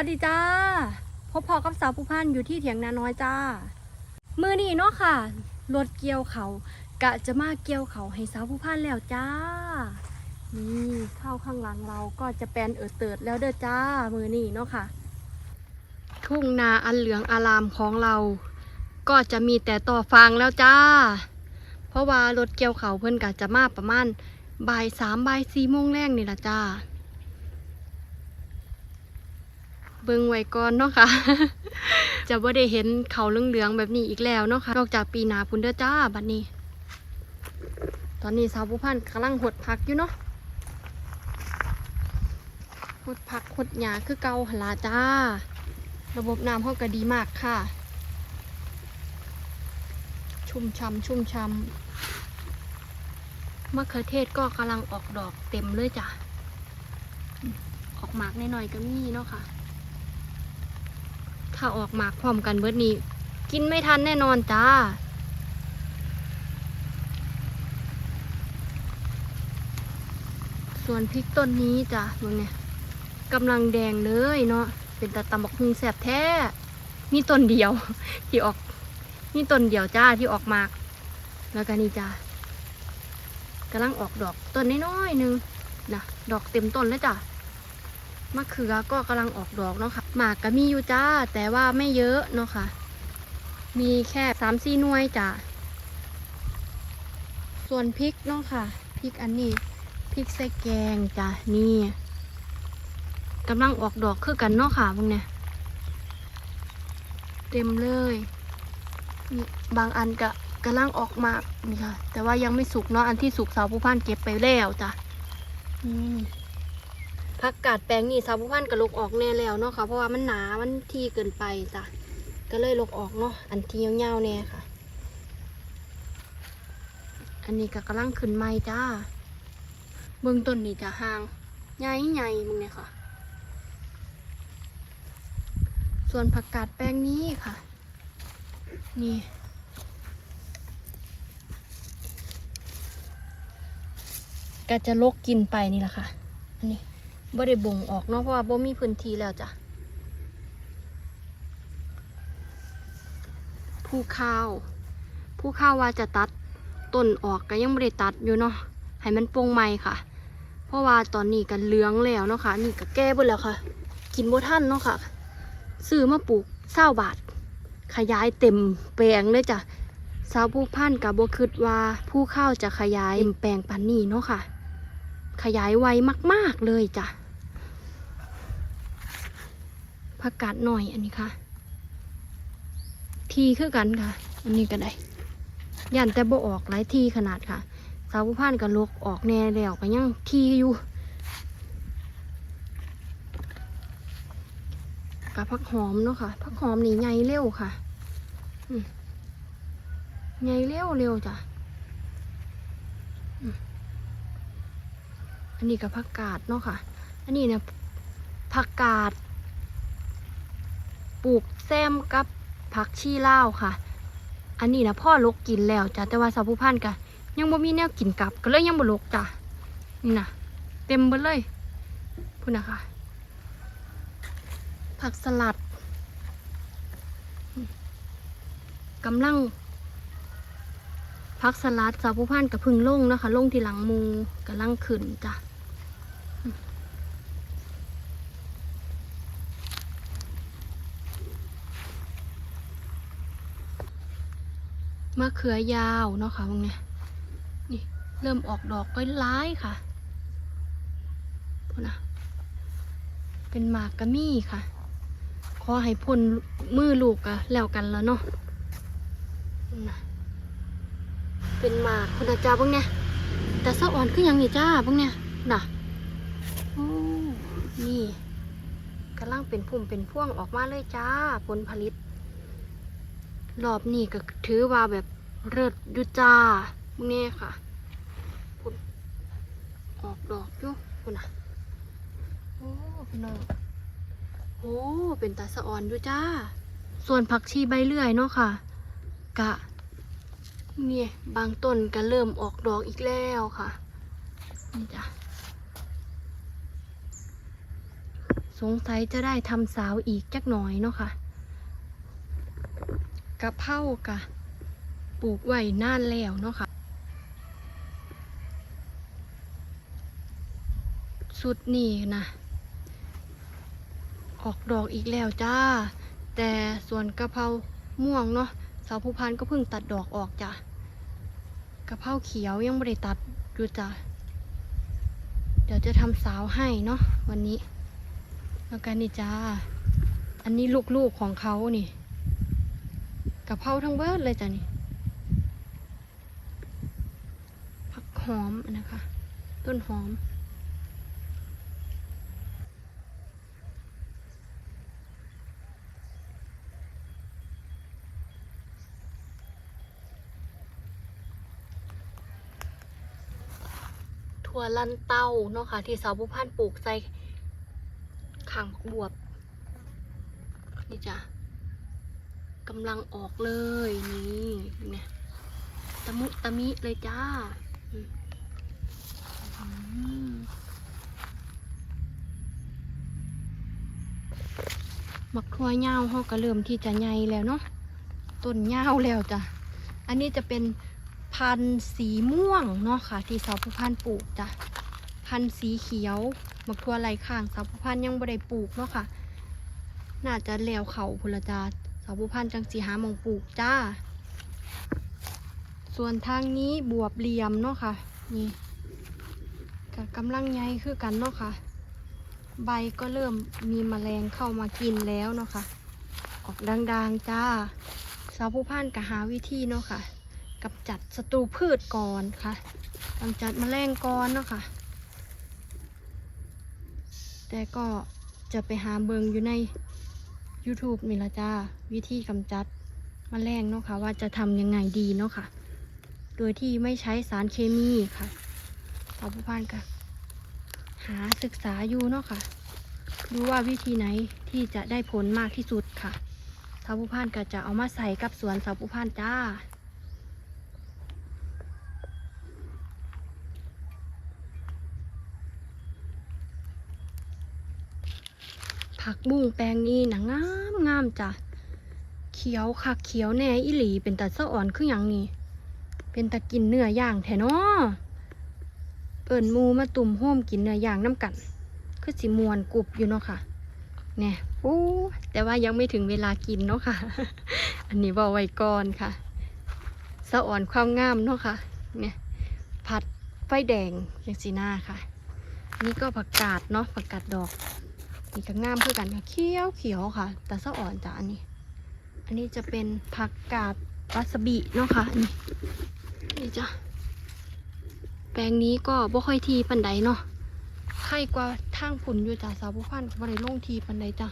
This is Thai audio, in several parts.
สวัสดีจ้า พบพอกับสาวผู้พันอยู่ที่เถียงนาน้อยจ้า มือนี้เนาะค่ะ รถเกี่ยวเขากะจะมาเกี่ยวเขาให้สาวผู้พันแล้วจ้า นี่เข้าข้างหลังเราก็จะแปลนเอิดเติดแล้วเด้อจ้า มือนี้เนาะค่ะ ทุ่งนาอันเหลืองอารามของเรา ก็จะมีแต่ต่อฟางแล้วจ้า เพราะว่ารถเกี่ยวเขาเพิ่อนกะจะมาประมาณบ่ายสามบ่ายสี่โมงแรงนี่ละจ้า เบิ่งไว้ก่อนเนาะค่ะ จะบ่ได้เห็นเขาเหลืองๆแบบนี้อีกแล้วเนาะค่ะ นอกจากปีหนาพุ่นเด้อจ้าบัดนี้ ตอนนี้สาวผู้พันกำลังหดผักอยู่เนาะหดผักหดหญ้าคือเก่าหลาจ้า ระบบน้ำเขาก็ดีมากค่ะ ชุ่มช่ำชุ่มช่ำมะเขือเทศก็กำลังออกดอกเต็มเลยจ้ะอออกหมากหน่อยๆก็มีเนาะค่ะ ถ้าออกหมากพร้อมกันเบิดนี้ กินไม่ทันแน่นอนจ้า ส่วนพริกต้นนี้จ้ะมึงเนี่ยกำลังแดงเลยเนาะเป็นตะตำบักฮุงแสบแท้มีต้นเดียว ที่ออกมีต้นเดียวจ้าที่ออกหมากแล้วก็นี่จ้ากำลังออกดอกต้นน้อยๆหนึงนะดอกเต็มต้นแล้วจ้ะ มะเขือก็กำลังออกดอกเนาะค่ะหมากก็มีอยู่จ้า แต่ว่าไม่เยอะเนาะค่ะ มีแค่สามสี่หน่วยจ้ะส่วนพริกเนาะค่ะพริกอันนี้พริกใส่แกงจ้ะนี่กำลังออกดอกคือกันเนาะค่ะพวกเนี้ยเต็มเลยนี่บางอันก็กำลังออกมานี่ค่ะ แต่ว่ายังไม่สุกเนาะอันที่สุกสาวผู้พันเก็บไปแล้วจ้ะอืม ผักกาดแปลงนี่สาวผู้พันก็ลกออกแน่แล้วเนาะค่ะ เพราะว่ามันหนา มันทีเกินไปจ้ะ ก็เลยลกออกเนาะ อันที่ยาๆแน่ค่ะ อันนี้ก็กำลังขึ้นใหม่จ้า เบื้องต้นนี่จะห่าง ใหญ่ใหญ่มึงเนี่ยค่ะ ส่วนผักกาดแปลงนี้ค่ะ นี่ก็จะลกกินไปนี่แหละค่ะ อันนี้ บ่ได้บ่งออกเนาะเพราะว่าบ่มีพื้นที่แล้วจ้ะผู้ข้าว ผู้ข้าวว่าจะตัดต้นออกก็ยังไม่ได้ตัดอยู่เนาะให้มันโปร่งใหม่ค่ะ เพราะว่าตอนนี้กันเหลืองแล้วเนาะค่ะนี่ก็แก้บิดแล้วค่ะ กินบ่ทันเนาะค่ะซื้อมาปลูกเศร้าบาท ขยายเต็มแปลงเลยจ้ะสาวผู้พันกับบ่คิดว่าผู้ข้าวจะขยายเต็มแปลงปานนี้เนาะค่ะ ขยายไวมาก ๆ เลยจ้ะผักกาดหน่อยอันนี้ค่ะ ทีคือกันค่ะ อันนี้ก็ได้ยันแต่บ่ออกหลายทีขนาดค่ะ สาวผู้พันกับลกออกแน่แล้วก็ยังทีอยู่กับผักหอมเนาะค่ะผักหอมนี่ใหญ่เร็วค่ะใหญ่เร็วเร็วจ้ะ อันนี้กับผักกาดเนาะค่ะ อันนี้เนี่ยผักกาดปลูกแซมกับผักชีลาวค่ะ อันนี้นะพ่อลกกินแล้วจ้ะแต่ว่าสาวผู้พันกะยังบ่มีแนวกินกลับก็เลยยังบ่ลกจ้ะนี่นะเต็มเบิดเลยพูดนะคะ ผักสลัดกำลังผักสลัดสาวผู้พันกับพึ่งลงนะคะลงที่หลังมูกำลังขึ้นจ้ะ มะเขือยาวเนาะค่ะพวกเนี้ยนี่เริ่มออกดอกก็ร้ายค่ะพูดนะเป็นหมากกะมี่ค่ะ ขอให้พ่นมือลูกอะแล้วกันแล้วเนาะนั่นนะเป็นหมากคุณอาจารย์พวกเนี้ยแต่สะอ่อนขึ้นยังนี่จ้าพวกเนี้ยน่ะโอ้นี่กำลังเป็นพุ่มเป็นพ่วงออกมาเลยจ้าผลผลิต รอบนี้ก็ถือว่าแบบเลิศอยุจ้ามึงแน่ค่ะพุ่นออกดอกอยู่พุ่นอะโอ้พี่น้องโอ้เป็นตาสะออนด้วยจ้า ส่วนผักชีใบเลื่อยเนาะค่ะ กะ เนี่ย บางต้นก็เริ่มออกดอกอีกแล้วค่ะนี่จ้ะสงสัยจะได้ทำสาวอีกจักหน่อยเนาะค่ะ กะเพรากะปลูกไว้นานแล้วเนาะค่ะสุดนี่นะ ออกดอกอีกแล้วจ้า แต่ส่วนกะเพราม่วงเนาะสาวผู้พันก็เพิ่งตัดดอกออกจ้ะกะเพราเขียวยังไม่ได้ตัดดูจ้ะเดี๋ยวจะทำสาวให้เนาะวันนี้ แล้วกันนี่จ้า อันนี้ลูกๆของเขานี่ กะเพราทั้งเบิดเลยจ้ะนี่ผักหอมนะคะ ต้นหอมถั่วลันเต้าเนาะค่ะที่สาวผู้พันปลูกใส่ข้างบวบนี่จ้ะ กำลังออกเลยนี่เนี่ยตะมุตะมิเลยจ้าอืมอืมมักทั่วเงาวเขาก็เริ่มที่จะใหญ่แล้วเนาะต้นเงาวแล้วจ้ะอันนี้จะเป็นพันธุ์สีม่วงเนาะค่ะ ที่สาวผู้พันปลูกจ้ะพันธุ์สีเขียวมักทั่วไหลข้างสาวผู้พันยังบ่ได้ปลูกเนาะค่ะ น่าจะแล้วเขาพุละจาาวผู้พันจังสีหามองปลูกจ้า ส่วนทางนี้บวบเหลี่ยมเนาะค่ะ นี่ก็กำลังใหญ่คือกันเนาะค่ะ ใบก็เริ่มมีแมลงเข้ามากินแล้วเนาะค่ะ ออกดังๆจ้า สาวผู้พันก็หาวิธีเนาะค่ะกำจัดศัตรูพืชก่อนค่ะกำจัดแมลงก่อนเนาะค่ะ แต่ก็จะไปหาเบิงอยู่ใน YouTube นี่ละจ้า วิธีกำจัดแมลงเนาะค่ะว่าจะทำยังไงดีเนาะค่ะ โดยที่ไม่ใช้สารเคมีค่ะสาวผู้พันก็หาศึกษาอยู่เนาะค่ะ ดูว่าวิธีไหนที่จะได้ผลมากที่สุดค่ะสาวผู้พันก็จะเอามาใส่กับสวนสาวผู้พันจ้า ผักบุ้งแปลงนี้หนังามงามจ้ะ เขียวคักเขียวแน่อีหลีเป็นตาสะอ่อนคืออย่างนี้ เป็นตะกินเนื้อย่างแท้เนาะเอิ่นมูมาตุ่มโฮมกินเนื้อย่างน้ำกัน คือสิมวนกรุบอยู่เนาะค่ะ เนี่ยโอ้แต่ว่ายังไม่ถึงเวลากินเนาะค่ะ อันนี้บอกไว้ก่อนค่ะ สะอ่อนความงามเนาะค่ะ เนี่ยผัดไฟแดงอย่างสีหน้าค่ะ นี่ก็ผักกาดเนาะผักกาดดอก นี่ก็งามเพื่อกันค่ะเขียวเขียวค่ะ แต่สะอ่อนจ้ะอันนี้ อันนี้จะเป็นผักกาดวาซาบิเนาะค่ะอันนี่นี่จ้ะแปลงนี้ก็บ่ค่อยทีปันใดเนาะไข่กว่าทางผุนอยู่จ้ะสาวผู้พันบ่ได้ลงทีปันใดจ้ะ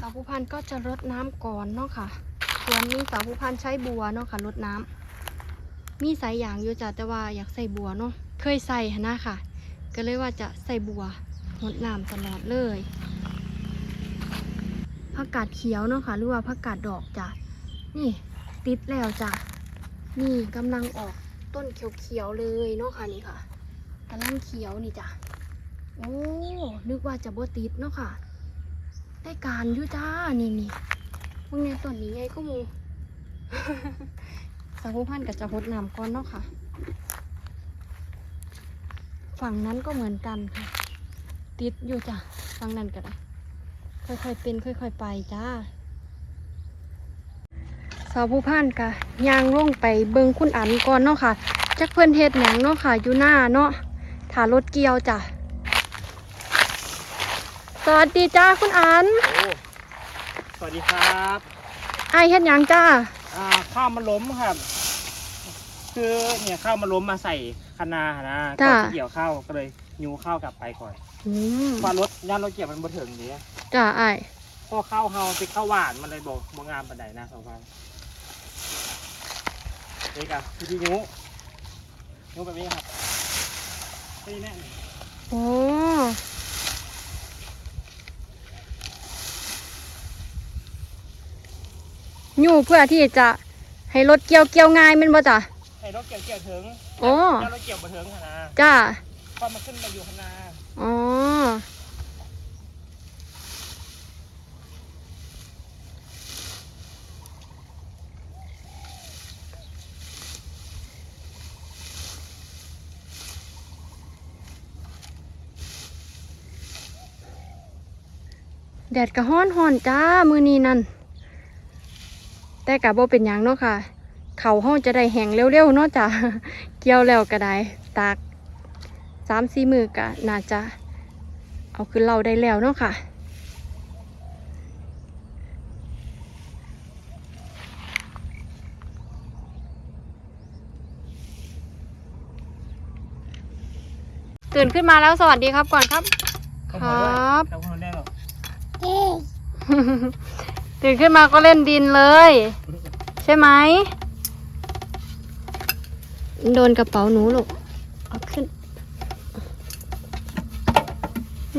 สาวผู้พันก็จะรดน้ำก่อนเนาะค่ะส่วนนี้สาวผู้พันใช้บัวเนาะค่ะรดน้ำ มีสายยางอยู่จ้ะแต่ว่าอยากใส่บัวเนาะเคยใส่นะค่ะ ก็เลยว่าจะใส่บัวงดน้ำตลอดเลยผักกาดเขียวเนาะค่ะหรือว่าผักกาดดอกจ้ะนี่ติดแล้วจ้ะนี่กำลังออกต้นเขียวๆเลยเนาะค่ะนี่ค่ะกำลังเขียวนี่จ้ะโอ้นึกว่าจะบ่ติดเนาะค่ะ ได้การอยู่จ้านี่นี่พวกเนี้ยต้นนี้ไงก็มู สาวผู้พันกับจะพดน้ำก่อนเนาะค่ะ ฝั่งนั้นก็เหมือนกันค่ะ ติดอยู่จ้ะฝั่งนั้นก็ได้ค่อยๆเป็นค่อย ๆ ไปจ้าสาวผู้พันกะยางลงไปเบิงคุณอันก่อนเนาะค่ะจักเพื่อนเฮ็ดหยังเนาะค่ะอยู่หน้าเนาะถารถเกียวจ้ะสวัสดีจ้าคุณอัน สวัสดีครับไอเฮ็ดหยังจ้า ข้าวมันล้มครับ คือเนี่ยข้าวมันล้มมาใส่คะนานะก่อนที่เกี่ยวข้าวก็เลยยูข้าวกลับไปก่อนอืมเพราะรถย่านรถเกี่ยวมันบ่ถึงนี้จ้าไอายพอข้าวเฮาเป็นข้าวหวานมันเลยบอกบ่งามปานใดนะสองพันนี่ครับคือที่ยูยูแบบนี้ครับนี่แน่โอ้ ยู่เพื่อที่จะให้รถเกี่ยวเกี่ยวง่ายแมันบ่จ้ะอให้รถเกี่ยวเกี่ยวถึงโอ้แล้วรถเกี่ยวมาถึงขนาดจ้า พอมาขึ้นมาอยู่ขนาดอ๋อ แดดกะฮ้อนหอนจ้า มือนี้นั่น แต่กะบ่เป็นหยังเนาะค่ะ เขาห้องจะได้แห้งเร็วๆเนาะจ้ะเกี่ยวแล้วก็ได้ตากสามสี่มือกะน่าจะ เอาขึ้นเราได้แล้วเนาะค่ะตื่นขึ้นมาแล้วสวัสดีครับก่อนครับ ครับทำคนได้หรอ ตื่นขึ้นมาก็เล่นดินเลย ใช่ไหมโดนกระเป๋าหนูลูกเอาขึ้น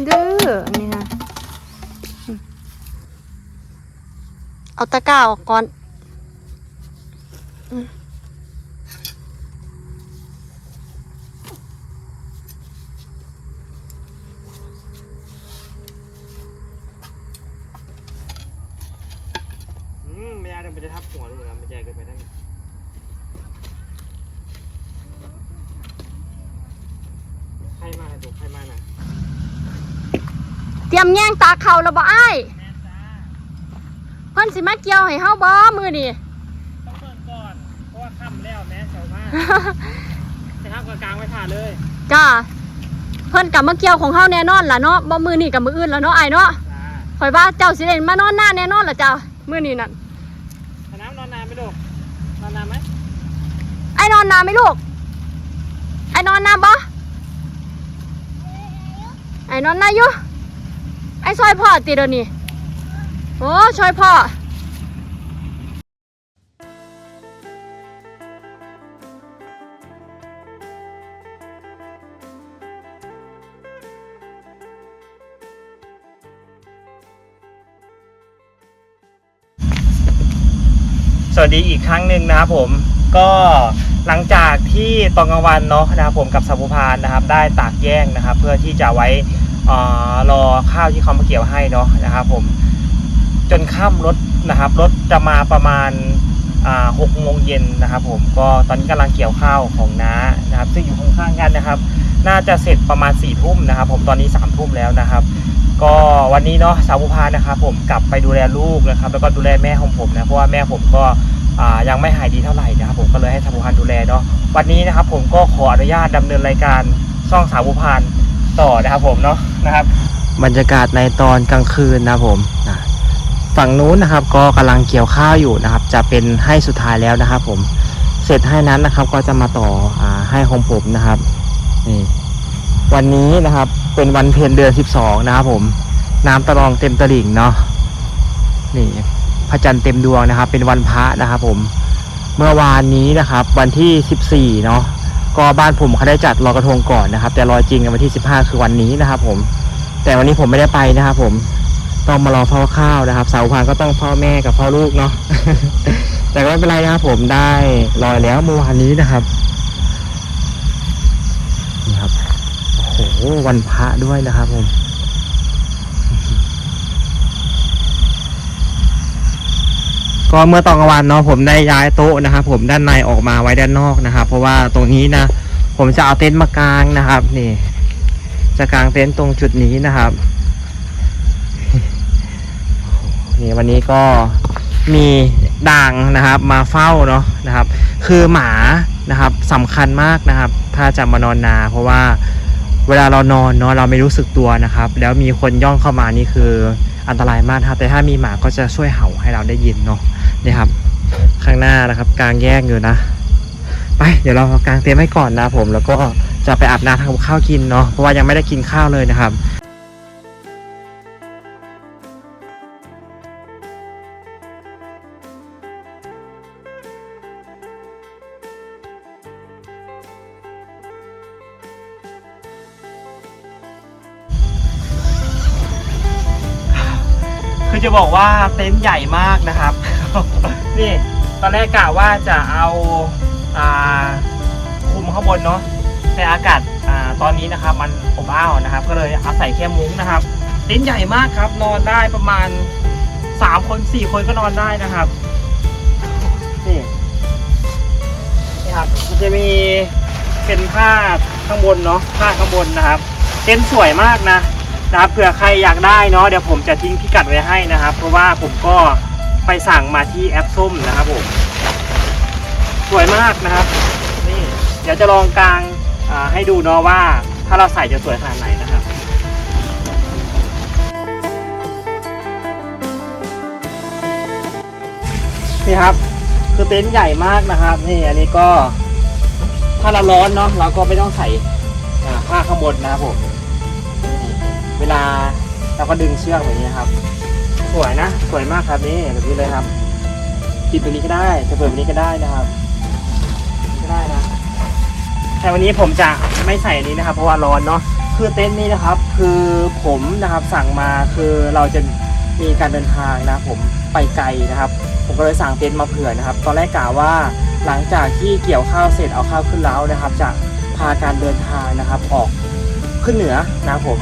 ดื้อนี่นะอืมเอาตะกร้าออกก่อน อืมไม่ได้มันจะทับหัวลูกนะมันใหญ่เกินไปได้ใครมาถูกใครมาน่ะ เตรียมแย่งตา เข่าแล้วบ่อ้ายแม่จ้าเพิ่นสิมาเกี่ยวให้เฮาบ่มือนี่ต้องเปิดก่อนเพราะว่าค่ำแล้วแม่เช้ามากจะทับกลางๆไว้ถ่าเลยจ้าเพิ่นกลับมาเกี่ยวของเฮาแน่นอนล่ะเนาะบ่มือนี่กับมืออื่นแล้วเนาะอ้ายเนาะจ้าข่อยว่าเจ้าสิได้มานอนหน้าแน่นอนล่ะจ้ามือนี่นั่นถ้าน้ำนอนนานไหมลูกนอนนานไหมไอ้นอนนาไหมลูกไอ้นอนนาบ่ไอ้นอนนาอยู่ ไอ้ซอยพ่อติเดี๋ยวนี้โอ้ซอยพ่อสวัสดีอีกครั้งหนึ่งนะครับผมก็หลังจากที่ตอนกลางวันเนาะนะครับผมกับสัมภูพานนะครับ ได้ตากแย่งนะครับ เพื่อที่จะไว้ รอข้าวที่เขามาเกี่ยวให้เนาะนะครับผมจนค่ำรถนะครับรถจะมาประมาณหกโมงเย็นนะครับ ผมก็ตอนนี้กำลังเกี่ยวข้าวของน้านะครับ ซึ่งอยู่ข้างๆกันนะครับ น่าจะเสร็จประมาณ4ี่ทุ่มนะครับ ผมตอนนี้3ามทุ่มแล้วนะครับ ก็วันนี้เนาะสาวภูพานนะครับ ผมกลับไปดูแลลูกนะครับ แล้วก็ดูแลแม่ของผมนะเพราะว่าแม่ผมก็ยังไม่หายดีเท่าไหร่นะครับ ผมก็เลยให้สาวภูพานดูแลเนาะวันนี้นะครับ ผมก็ขออนุญาตดำเนินรายการช่องสาวภูพานต่อนะครับผมเนาะ นะครับ บรรยากาศในตอนกลางคืนนะครับผมนะฝั่งนู้นนะครับ ก็กำลังเกี่ยวข้าวอยู่นะครับ จะเป็นให้สุดท้ายแล้วนะครับ ผมเสร็จให้นั้นนะครับ ก็จะมาต่ออให้ของผมนะครับนี่วันนี้นะครับเป็นวันเพ็ญเดือน 12 นะครับ ผมน้ำตะลองเต็มตลิ่งเนาะนี่พระจันทร์เต็มดวงนะครับ เป็นวันพระนะครับ ผมเมื่อวานนี้นะครับ วันที่ 14 เนาะ ก็บ้านผมเขาได้จัดลอยกระทงก่อนนะครับ แต่ลอยจริงวันที่ 15 คือวันนี้นะครับ ผม แต่วันนี้ผมไม่ได้ไปนะครับ ผมต้องมารอเฝ้าข้าวนะครับ สาวพานก็ต้องพ่อแม่กับพ่อลูกเนาะแต่ก็ไม่เป็นไรนะครับผมได้ลอยแล้วเมื่อวานนี้นะครับนี่ครับโอ้โหวันพระด้วยนะครับผม ก็เมื่อตอนกลางวันเนาะผมได้ย้ายโต๊ะนะครับผมด้านในออกมาไว้ด้านนอกนะครับเพราะว่าตรงนี้นะ ผมจะเอาเต็นท์มากางนะครับ นี่ จะกางเต็นท์ตรงจุดนี้นะครับนี่วันนี้ก็มีด่างนะครับ มาเฝ้าเนาะนะครับ คือหมานะครับสำคัญมากนะครับ ถ้าจะมานอนนา เพราะว่าเวลาเรานอนเนาะเราไม่รู้สึกตัวนะครับ แล้วมีคนย่องเข้ามานี่คืออันตรายมากนะครับแต่ถ้ามีหมาก็จะช่วยเห่าให้เราได้ยินเนาะ นี่ครับ ข้างหน้านะครับ กลางแยกอยู่นะ ไป เดี๋ยวเรากางเต็นท์ไว้ก่อนนะผม แล้วก็จะไปอาบน้ำทำข้าวกินเนาะ เพราะว่ายังไม่ได้กินข้าวเลยนะครับ บอกว่าเต็นท์ใหญ่มากนะครับ นี่ตอนแรกกะว่าจะเอาอ่าางบนเนาะแต่อากาศอ่าตอนนี้นะครับ มันอบอ้าวนะครับ ก็เลยอาศัยแค่มุ้งนะครับ เต็นท์ใหญ่มากครับ นอนได้ประมาณสามคนสี่คนก็นอนได้นะครับนี่นี่ครับมันจะมีเป็นผ้าข้างบนเนาะผ้าข้างบนนะครับ เต็นท์สวยมากนะ นะครับเผื่อใครอยากได้เนาะเดี๋ยวผมจะทิ้งพิกัดไว้ให้นะครับ เพราะว่าผมก็ไปสั่งมาที่แอปส้มนะครับผมสวยมากนะครับนี่เดี๋ยวจะลองกลางอ่าให้ดูเนาะว่าถ้าเราใส่จะสวยขนาดไหนนะครับนี่ครับคือเต็นท์ใหญ่มากนะครับ นี่อันนี้ก็ถ้าเราร้อนเนาะเราก็ไม่ต้องใส่อ่าผ้าข้างบนนะครับผม เวลาเราก็ดึงเชือกแบบนี้ครับ สวยนะสวยมากครับนี่แบบนี้เลยครับปิดแบบนี้ก็ได้จะเปิดแบบนี้ก็ได้นะครับก็ได้นะแต่วันนี้ผมจะไม่ใส่อันนี้นะครับ เพราะว่าร้อนเนาะคือเต็นท์นี้นะครับ คือผมนะครับสั่งมาคือเราจะมีการเดินทางนะผมไปไกลนะครับ ผมก็เลยสั่งเต็นท์มาเผื่อนะครับ ตอนแรกกะว่าหลังจากที่เกี่ยวข้าวเสร็จเอาข้าวขึ้นแล้วนะครับ จะพาการเดินทางนะครับ ออกขึ้นเหนือนะผม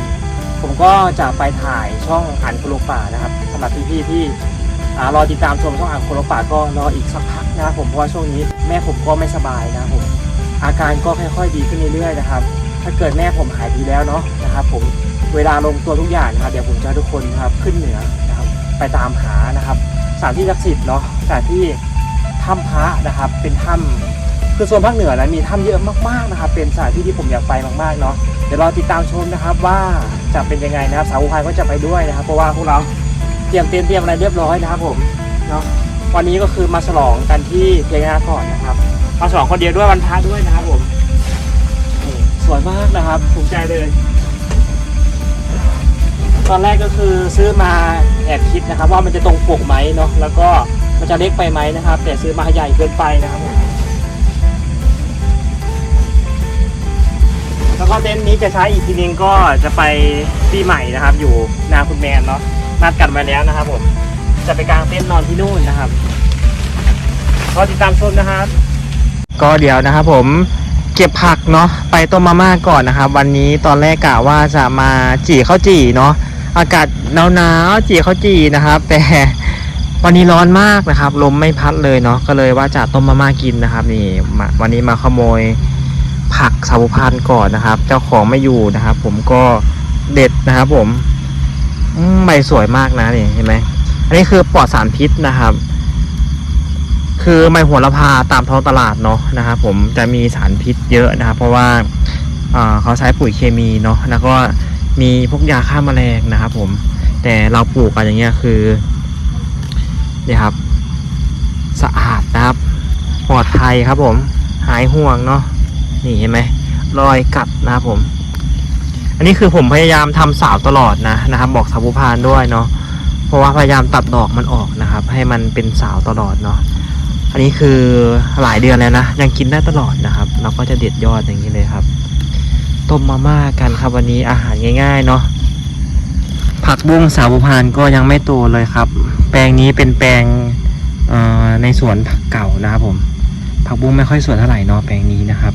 ผมก็จะไปถ่ายช่องอ่านโคโลป่านะครับสำหรับพี่ๆที่อ่รอติดตามชมช่องอ่านโคโลป่าก็รออีกสักพักนะครับผมเพราะว่าช่วงนี้แม่ผมก็ไม่สบายนะครับผมอาการก็ค่อยๆดีขึ้นเรื่อยๆนะครับ ถ้าเกิดแม่ผมหายดีแล้วเนาะนะครับผมเวลาลงตัวทุกอย่างนะครับเดี๋ยวผมจะทุกคนนะครับขึ้นเหนือนะครับไปตามหานะครับสถานที่ศักดิ์สิทธิ์เนาะสถานที่ถ้ำพระนะครับเป็นถ้ำคือโซนภาคเหนือนะมีถ้ำเยอะมากๆนะครับ เป็นสถานที่ที่ผมอยากไปมากๆเนาะเดี๋ยวรอติดตามชมนะครับว่า จะเป็นยังไงนะครับ สาวพายก็จะไปด้วยนะครับ เพราะว่าพวกเราเตรียมเตรียมเตรียมอะไรเรียบร้อยนะครับผมเนาะวันนี้ก็คือมาฉลองกันที่เพียงนาก่อนนะครับมาฉลองคนเดียวด้วยวันพระด้วยนะครับผมสวยมากนะครับถูกใจเลย ตอนแรกก็คือซื้อมาแอบคิดนะครับ ว่ามันจะตรงปกไหมเนาะแล้วก็มันจะเล็กไปไหมนะครับ แต่ซื้อมาใหญ่เกินไปนะครับผม แล้วก็เต็นท์นี้จะใช้อีกทีนึงก็จะไปปีใหม่นะครับ อยู่นาคุณแมนเนาะนัดกันไว้แล้วนะครับ ผม จะไปกางเต็นท์นอนที่นู่นนะครับรอติดตามชมนะครับ ก็เดี๋ยวนะครับ ผมเก็บผักเนาะไปต้มมาม่าก่อนนะครับ วันนี้ตอนแรกกะว่าจะมาจี่ข้าวจี่เนาะอากาศหนาวๆจี่ข้าวจี่นะครับ แต่วันนี้ร้อนมากนะครับ ลมไม่พัดเลยเนาะก็เลยว่าจะต้มมาม่ากินนะครับ นี่วันนี้มาขโมย ผักสาวุพันก่อนนะครับ เจ้าของไม่อยู่นะครับ ผมก็เด็ดนะครับ ผมใบสวยมากนะนี่เห็นไหมอันนี้คือปลอดสารพิษนะครับ คือใบโหัวละพาตามท้องตลาดเนาะนะครับ ผมจะมีสารพิษเยอะนะครับ เพราะว่าเขาใช้ปุ๋ยเคมีเนาะแล้วก็มีพวกยาฆ่าแมลงนะครับ ผม แต่เราปลูกกันอย่างเงี้ยคือเนี่ยครับ สะอาดนะครับ ปลอดภัยครับผม หายห่วงเนาะ นี่เห็นไหมรอยกัดนะครับผม อันนี้คือผมพยายามทำสาวตลอดนะนะครับ บอกสาวผู้พานด้วยเนาะเพราะว่าพยายามตัดดอกมันออกนะครับ ให้มันเป็นสาวตลอดเนาะอันนี้คือหลายเดือนแล้วนะยังกินได้ตลอดนะครับ เราก็จะเด็ดยอดอย่างนี้เลยครับต้มมาม่ากันครับวันนี้อาหารง่าย ๆ เนาะผักบุ้งสาวพานก็ยังไม่โตเลยครับ แปลงนี้เป็นแปลงในสวนผักเก่านะครับผม ผักบุ้งไม่ค่อยสวยเท่าไหร่เนาะแปลงนี้นะครับ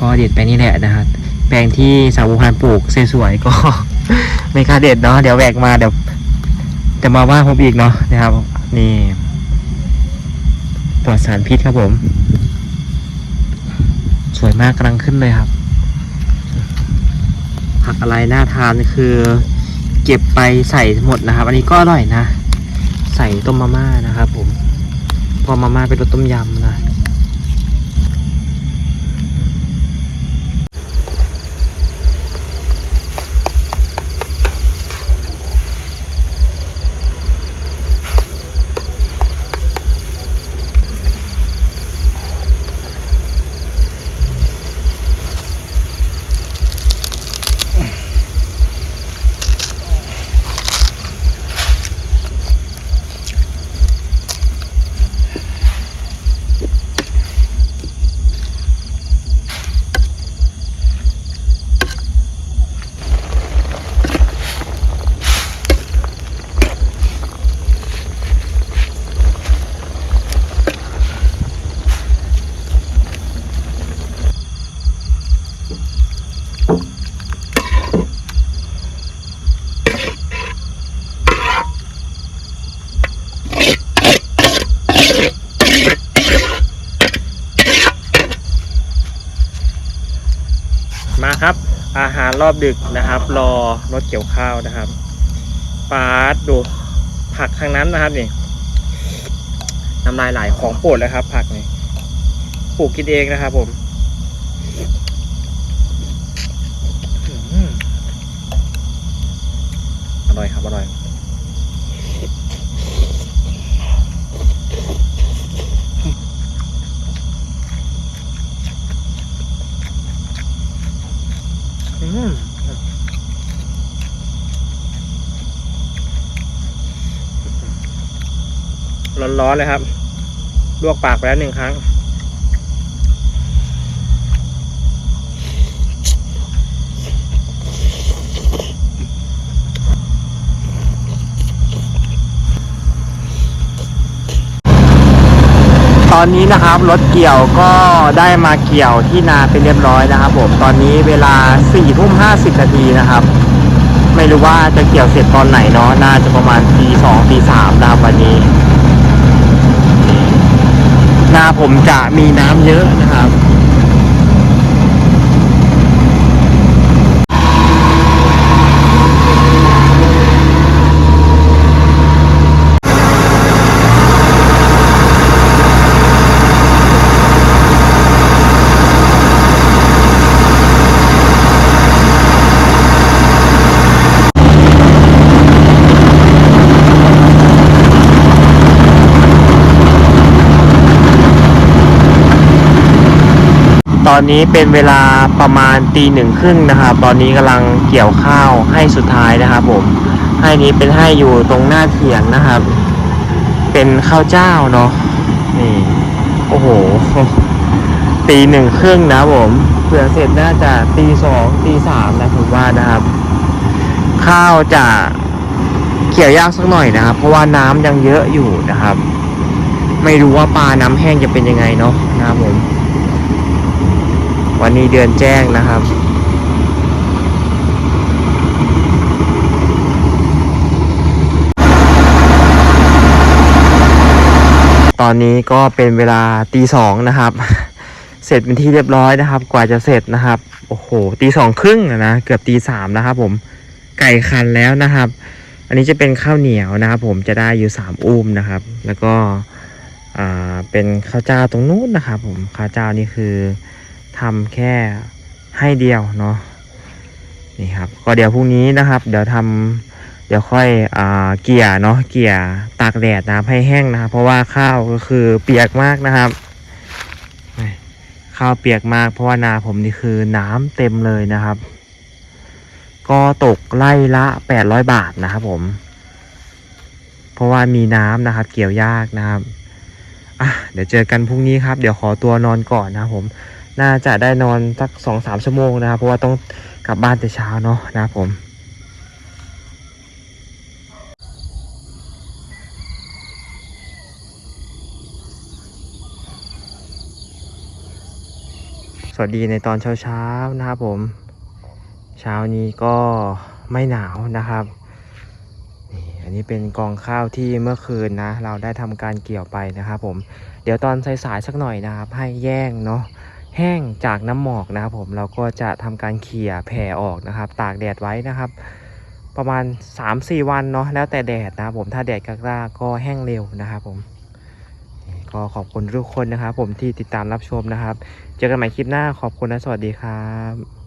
ก็เด็ดไปนี่แหละนะครับแปลงที่สาวพานปลูกสวยๆก็ ไม่ค่าเด็ดเนาะเดี๋ยวแหวกมาเดี๋ยวจะมาว่าผมอีกเนาะนะครับ นี่ปลอดสารพิษครับผม สวยมากกำลังขึ้นเลยครับผักอะไรน่าทานคือ เก็บไปใส่หมดนะครับ อันนี้ก็อร่อยนะ ใส่ต้มมาม่านะครับผมพอมาม่าเป็นรสต้มยำนะ รอบดึกนะครับ รอรถเกี่ยวข้าวนะครับปาดดูผักทางนั้นนะครับนี่น้ำลายไหลของโปรดเลยครับ ผักนี่ปลูกกินเองนะครับ ผมอร่อยครับอร่อย ร้อนๆเลยครับ ลวกปากไปแล้วหนึ่งครั้ง อนนี้นะครับรถเกี่ยวก็ได้มาเกี่ยวที่นาเป็นเรียบร้อยนะครับ ผมตอนนี้เวลา4ี่ทุ่มห้าสิบนาทีนะครับ ไม่รู้ว่าจะเกี่ยวเสร็จตอนไหนเนาะน่าจะประมาณตีสองตีสามนะครับวันนี้ นาผมจะมีน้ำเยอะนะครับ ตอนนี้เป็นเวลาประมาณตีหนึ่งครึ่งนะครับ ตอนนี้กำลังเกี่ยวข้าวให้สุดท้ายนะครับผมให้นี้เป็นให้อยู่ตรงหน้าเถียงนะครับ เป็นข้าวเจ้าเนาะนี่โอ้โหตีหนึ่งครึ่งนะผมเผื่อเสร็จน่าจะตีสองตีสามนะผมว่านะครับ ข้าวจะเกี่ยวยากสักหน่อยนะครับ เพราะว่าน้ำยังเยอะอยู่นะครับ ไม่รู้ว่าปลาน้ำแห้งจะเป็นยังไงเนาะนะครับผม วันนี้เดือนแจ้งนะครับ ตอนนี้ก็เป็นเวลาตีสองนะครับ เสร็จเป็นที่เรียบร้อยนะครับ กว่าจะเสร็จนะครับ โอ้โหตีสองครึ่งนะเกือบตีสามนะครับ ผมไก่คันแล้วนะครับ อันนี้จะเป็นข้าวเหนียวนะครับ ผมจะได้อยู่สามอุ้มนะครับ แล้วก็เป็นข้าวเจ้าตรงนู้นนะครับ ผมข้าวเจ้านี่คือ ทำแค่ให้เดียวเนาะนี่ครับ ก็เดี๋ยวพรุ่งนี้นะครับ เดี๋ยวทำเดี๋ยวค่อยอเกี่ยเนาะเกี่ยตากแดดนะครับให้แห้งนะครับ เพราะว่าข้าวก็คือเปียกมากนะครับข้าวเปียกมากเพราะว่านาผมนี่คือน้ำเต็มเลยนะครับ ก็ตกไล่ละแปดร้อยบาทนะครับผม เพราะว่ามีน้ำนะครับ เกี่ยวยากนะครับอะเดี๋ยวเจอกันพรุ่งนี้ครับ เดี๋ยวขอตัวนอนก่อนนะครับผม น่าจะได้นอนสักสองสามชั่วโมงนะครับ เพราะว่าต้องกลับบ้านแต่เช้าเนาะนะครับผมสวัสดีในตอนเช้าๆนะครับผม เช้านี้ก็ไม่หนาวนะครับนี่อันนี้เป็นกองข้าวที่เมื่อคืนนะ เราได้ทำการเกี่ยวไปนะครับผม เดี๋ยวตอนสายๆสักหน่อยนะครับ ให้แย่งเนาะ แห้งจากน้ำหมอกนะครับผมเราก็จะทำการเขี่ยแผ่ออกนะครับ ตากแดดไว้นะครับ ประมาณ 3-4 วันเนาะแล้วแต่แดดนะครับผมถ้าแดดกล้าก็แห้งเร็วนะครับผมก็ขอบคุณทุกคนนะครับ ผมที่ติดตามรับชมนะครับ เจอกันใหม่คลิปหน้าขอบคุณและสวัสดีครับ